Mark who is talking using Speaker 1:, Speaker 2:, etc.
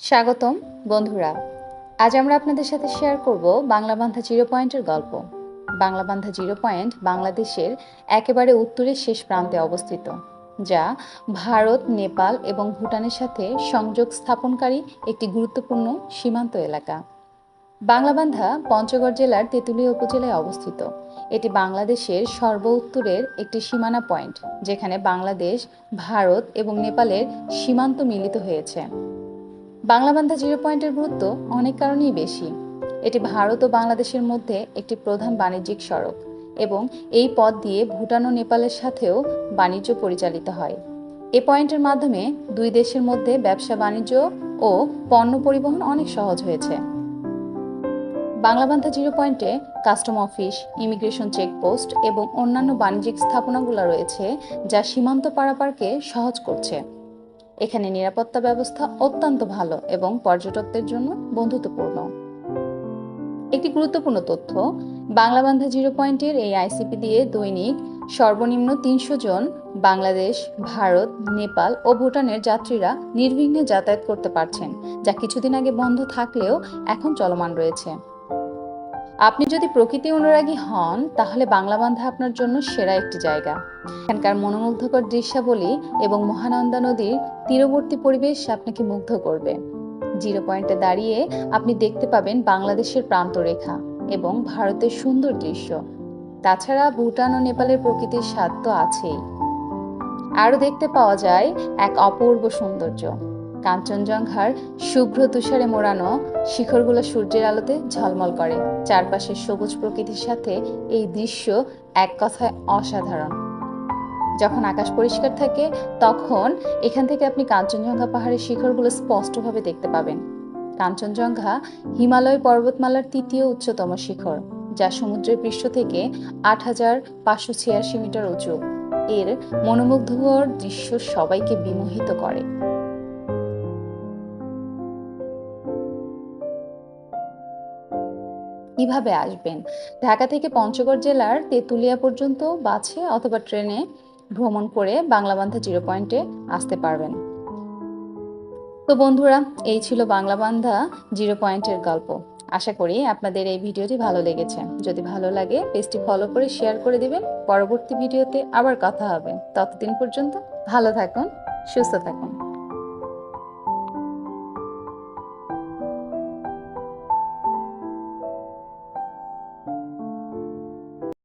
Speaker 1: স্বাগতম, বন্ধুরা। আজ আমরা আপনাদের সাথে শেয়ার করব বাংলা বান্ধা জিরো পয়েন্টের গল্প। বাংলা বান্ধা জিরো পয়েন্ট বাংলাদেশের একেবারে উত্তরের শেষ প্রান্তে অবস্থিত, যা ভারত, নেপাল এবং ভুটানের সাথে সংযোগ স্থাপনকারী একটি গুরুত্বপূর্ণ সীমান্ত এলাকা। বাংলাবান্ধা পঞ্চগড় জেলার তেঁতুলিয়া উপজেলায় অবস্থিত। এটি বাংলাদেশের সর্ব উত্তরের একটি সীমানা পয়েন্ট যেখানে বাংলাদেশ, ভারত এবং নেপালের সীমান্ত মিলিত হয়েছে। বাংলাবান্ধা জিরো পয়েন্টের গুরুত্ব অনেক কারণেই বেশি। এটি ভারত ও বাংলাদেশের মধ্যে একটি প্রধান বাণিজ্যিক সড়ক এবং এই পথ দিয়ে ভুটান ও নেপালের সাথেও বাণিজ্য পরিচালিত হয়। এ পয়েন্টের মাধ্যমে দুই দেশের মধ্যে ব্যবসা, বাণিজ্য ও পণ্য পরিবহন অনেক সহজ হয়েছে। বাংলাবান্ধা জিরো পয়েন্টে কাস্টম অফিস, ইমিগ্রেশন চেকপোস্ট এবং অন্যান্য বাণিজ্যিক স্থাপনাগুলো রয়েছে যা সীমান্ত পারাপারকে সহজ করছে। এখানে নিরাপত্তা ব্যবস্থা অত্যন্ত ভালো এবং পর্যটকদের জন্য বন্ধুত্বপূর্ণ। একটি গুরুত্বপূর্ণ তথ্য বাংলাবান্ধা জিরো পয়েন্টের এই আইসিপি দিয়ে দৈনিক সর্বনিম্ন তিনশো জন বাংলাদেশ, ভারত, নেপাল ও ভুটানের যাত্রীরা নির্বিঘ্নে যাতায়াত করতে পারছেন, যা কিছুদিন আগে বন্ধ থাকলেও এখন চলমান রয়েছে। আপনি যদি প্রকৃতি অনুরাগী হন, তাহলে বাংলাবান্ধা আপনার জন্য সেরা একটি জায়গা। এখানকার মনোমুগ্ধকর দৃশ্যাবলী এবং মহানন্দা নদীর তীরবর্তী পরিবেশ আপনাকে মুগ্ধ করবে। জিরো পয়েন্টে দাঁড়িয়ে আপনি দেখতে পাবেন বাংলাদেশের প্রান্তরেখা এবং ভারতের সুন্দর দৃশ্য। তাছাড়া ভুটান ও নেপালের প্রকৃতির স্বাদ তো আছেই। আরও দেখতে পাওয়া যায় এক অপূর্ব সৌন্দর্য। কাঞ্চনজঙ্ঘার শুভ্র তুষারে মোড়ানো শিখরগুলো সূর্যের আলোতে ঝলমল করে। চারপাশের সবুজ প্রকৃতির সাথে এই দৃশ্য এক কথায় অসাধারণ। যখন আকাশ পরিষ্কার থাকে, তখন এখান থেকে আপনি কাঞ্চনজঙ্ঘা পাহাড়ের শিখরগুলো স্পষ্টভাবে দেখতে পাবেন। কাঞ্চনজঙ্ঘা হিমালয় পর্বতমালার তৃতীয় উচ্চতম শিখর, যা সমুদ্রের পৃষ্ঠ থেকে আট হাজার পাঁচশো ছিয়াশি মিটার উঁচু। এর মনোমুগ্ধকর দৃশ্য সবাইকে বিমোহিত করে। কীভাবে আসবেন? ঢাকা থেকে পঞ্চগড় জেলার তেঁতুলিয়া পর্যন্ত বাসে অথবা ট্রেনে ভ্রমণ করে বাংলাবান্ধা জিরো পয়েন্টে আসতে পারবেন। তো বন্ধুরা, এই ছিল বাংলাবান্ধা জিরো পয়েন্টের গল্প। আশা করি আপনাদের এই ভিডিওটি ভালো লেগেছে। যদি ভালো লাগে, পেজটি ফলো করে শেয়ার করে দিবেন। পরবর্তী ভিডিওতে আবার কথা হবে। ততদিন পর্যন্ত ভালো থাকুন, সুস্থ থাকুন।